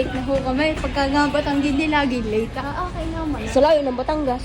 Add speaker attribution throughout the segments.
Speaker 1: late na ho kami. Pagka nga Batanggin din lagi late. Ah, okay naman.
Speaker 2: Sa layo ng Batangas.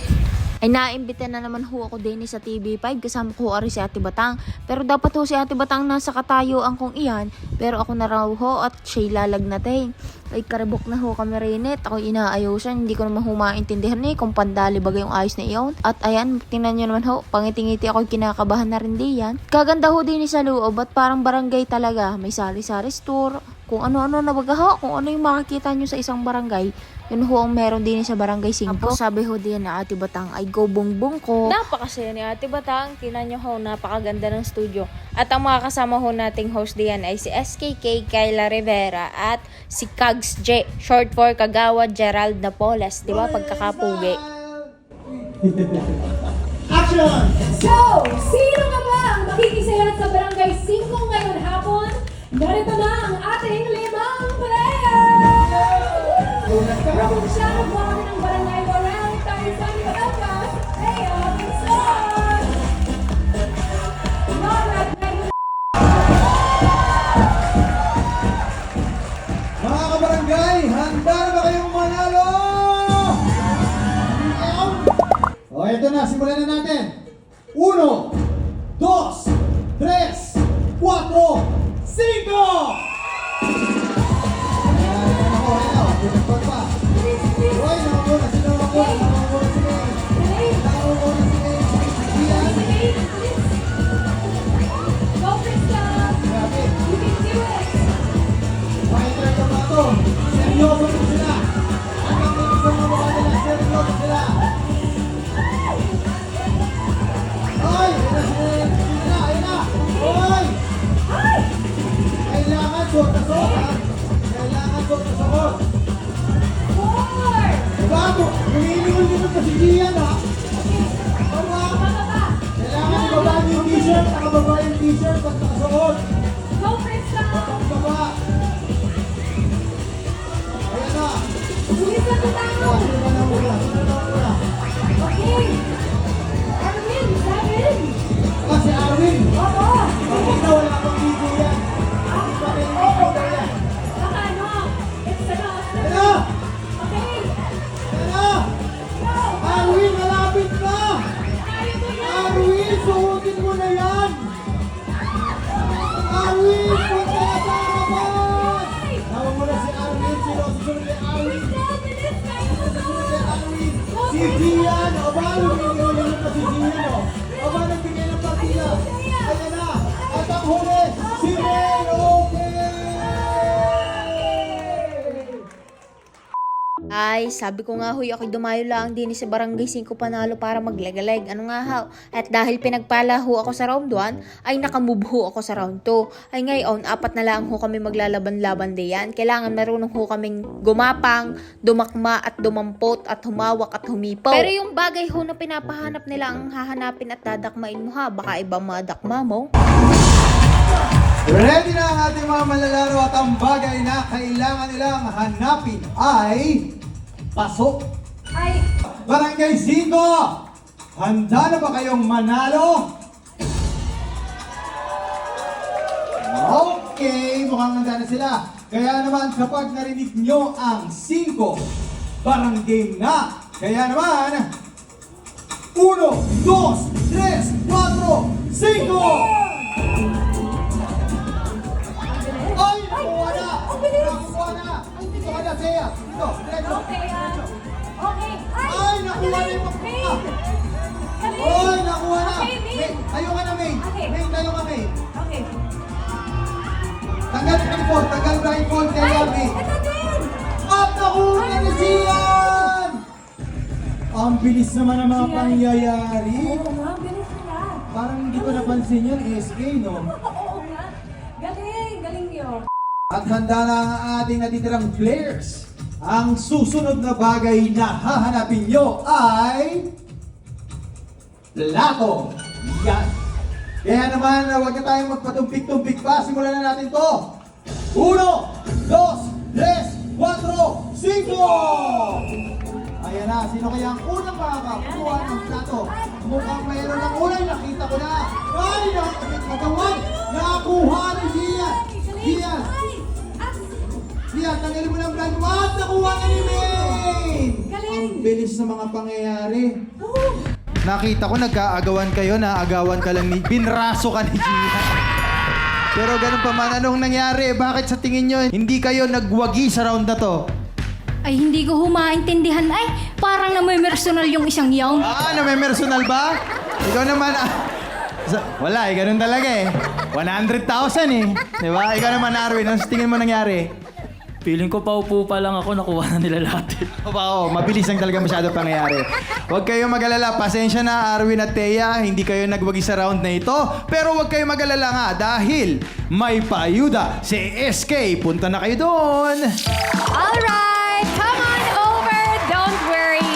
Speaker 2: Ay naimbita na naman ho ako din sa TV5 kasama ko ari si Ate Batang. Pero dapat ho si Ate Batang nasa katayuan kong iyan. Pero ako na raw ho at siya'y lalagnating. Ay karibok na ho kami rinit. Ako inaayaw siya. Hindi ko naman ho maintindihan eh kung pandali ba yung ayos na iyon. At ayan, tingnan nyo naman ho. Pangitingiti ako kinakabahan na rin di yan. Kaganda ho din sa loob at parang barangay talaga. May sari-sari store. Kung ano-ano na baga ho. Kung ano yung makikita nyo sa isang barangay. Yun ho ang meron din sa barangay 5. Tapos sabi ho din na Ate Batang ay go bongbong ko.
Speaker 3: Napakasaya ni Ate Batang. Tinan nyo ho, napakaganda ng studio. At ang mga kasama ho nating host diyan ay si SKK Kyla Rivera at si Kags J. Short for Kagawa Gerald Napoles. Di ba? Pagkakapugi.
Speaker 4: Action!
Speaker 5: So, sino nga ba ang makikisaya sa Barangay 5 ngayong hapon? Narito na ang ating limang players! Probinsyano po kami ng Barangay Warel, Tarzan, Batangas, Leo Pinson! Nagul-
Speaker 4: Mga kabarangay, handa na ba kayong manalo? O, eto na, simulan na natin. Uno, dos, tres, cuatro, cinco! T-shirt pag nakasuot.
Speaker 5: Go, Krista!
Speaker 4: Pababa. Ayan na.
Speaker 5: Bilis na tayo!
Speaker 4: Huli, si Okay!
Speaker 3: Ay, sabi ko nga huy, ako'y dumayo lang din sa barangay 5 panalo para maglagalag. Ano nga haw? At dahil pinagpala ho ako sa round 1, ay nakamove ho ako sa round 2. Ay ngayon, apat na lang ho kami maglalaban-laban diyan. Kailangan marunong ho kaming gumapang, dumakma at dumampot at humawak at humipaw. Pero yung bagay ho na pinapahanap nila ang hahanapin at dadakmain mo ha, baka ibang madakma mo.
Speaker 4: Ready na ang ating mga malalaro at ang bagay na kailangan nilang hanapin ay pasok.
Speaker 5: Ay!
Speaker 4: Barangay 5! Handa na ba kayong manalo? Okay, mukhang handa na sila. Kaya naman kapag narinig nyo ang 5, parang game na. Kaya naman, 1, 2, 3, 4, 5! Dito, diretso!
Speaker 5: Okay, ah. Okay!
Speaker 4: Ay, nakuha na yung!
Speaker 5: Galing!
Speaker 4: Oy, nakuha na!
Speaker 5: Okay! May,
Speaker 4: tayo ka na, May!
Speaker 5: Okay.
Speaker 4: May, tayo ka, May!
Speaker 5: Okay.
Speaker 4: Tanggal blindfold, tanggal blindfold
Speaker 5: Ay!
Speaker 4: Abby!
Speaker 5: Ito din!
Speaker 4: At nakuha na ni Gian! Ang bilis naman ng mga
Speaker 5: Gian.
Speaker 4: pangyayari.
Speaker 5: Oo nga, bilis nila.
Speaker 4: Parang hindi ko napansin yun, SK, no?
Speaker 5: Oo
Speaker 4: At handa na ang ating natitirang players. Ang susunod na bagay na hahanapin nyo ay... Plato. Yan. Kaya naman, huwag na tayong magpatumpik-tumpik pa. Simulan na natin to. Uno, dos, tres, cuatro, cinco! Ayan na, sino kaya ang unang makakakuha ng plato? Mukhang mayroon ng unay, nakita ko na. Ay, nakakabit katawan! Nakuha Tanggalin mo ng brand mo at nakuha na ni Maine! Ang bilis ng mga pangyayari. Nakita ko nagkaagawan kayo, naagawan ka lang ni... Binraso ka ni Gia. Pero ganun pa man, anong nangyari? Bakit sa tingin nyo, hindi kayo nagwagi sa round na to?
Speaker 1: Ay, hindi ko humaintindihan. Ay, parang na may personal yung isang yaw.
Speaker 4: Ah, na may personal ba? Ikaw naman, ah. Wala eh, ganun talaga eh. 100,000 eh. Di ba? Ikaw naman, Arwin, ano tingin mo nangyari?
Speaker 6: Feeling ko paupo pa lang ako, nakuha na nila lahat.
Speaker 4: O ba, oh, mabilis lang talaga masyado pangyayari. Huwag kayong mag-alala. Pasensya na, Arwin at Thea. Hindi kayo nagwagi sa round na ito. Pero huwag kayong mag-alala nga dahil may paayuda si SK. Punta na kayo doon.
Speaker 5: Alright, come on over. Don't worry.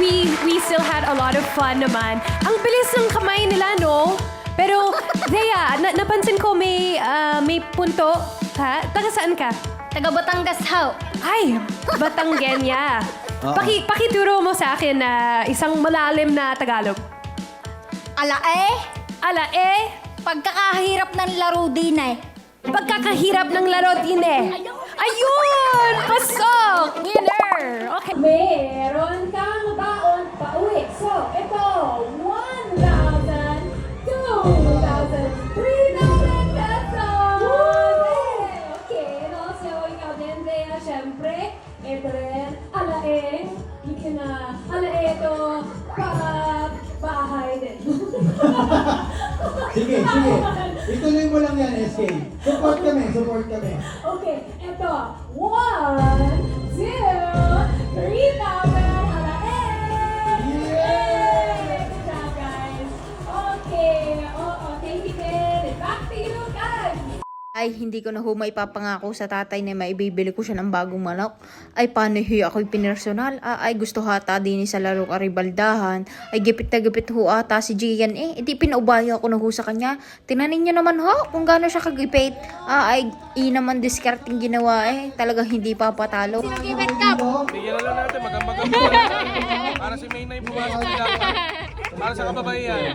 Speaker 5: We we still had a lot of fun naman. Ang bilis ng kamay nila, no? Pero, Zaya, na- napansin ko may, ah, may punto. Ha? Taga saan ka?
Speaker 1: Taga Batangas how?
Speaker 5: Ay, Batanggenya.
Speaker 4: Oo.
Speaker 5: Paki, pakituro mo sa akin na isang malalim na Tagalog.
Speaker 1: Ala eh,
Speaker 5: Ala eh,
Speaker 1: pagkakahirap ng laro din eh.
Speaker 5: pagkakahirap ng laro din eh. Ayun! Pasok! Winner! Okay. Meron kang
Speaker 4: Sige, sige. Ituloy mo lang yan, SK. Support kami, support kami.
Speaker 5: Okay, eto. One, two, three thousand.
Speaker 3: Ay, hindi ko na ho maipapangako sa tatay na maibibili ko siya ng bagong manok. Ay, paano ho ako'y pinersonal? Ah, ay, gusto hata din sa laro karibaldahan. Ay, gipit na gipit ho ata si Gian eh. Hindi pinaubayo ako na ho sa kanya. Tinanin niyo naman ho kung gaano siya kagipit. Ah, ay, i naman discarding ginawa eh. Talagang hindi papatalo.
Speaker 1: Gipit ka!
Speaker 7: Bigyan na lang natin, magambag Para si May na yung pumasok nila. Para sa kababaihan.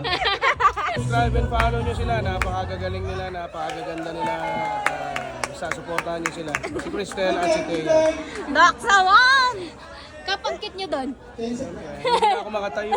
Speaker 7: Subscribe and follow nyo sila. Napakagagaling nila, napakagaganda nila. At uh, sasuportahan nyo sila. Si Cristel at si Thea.
Speaker 1: Daksawan! Kapagkit nyo doon.
Speaker 7: Hindi ako makatayo.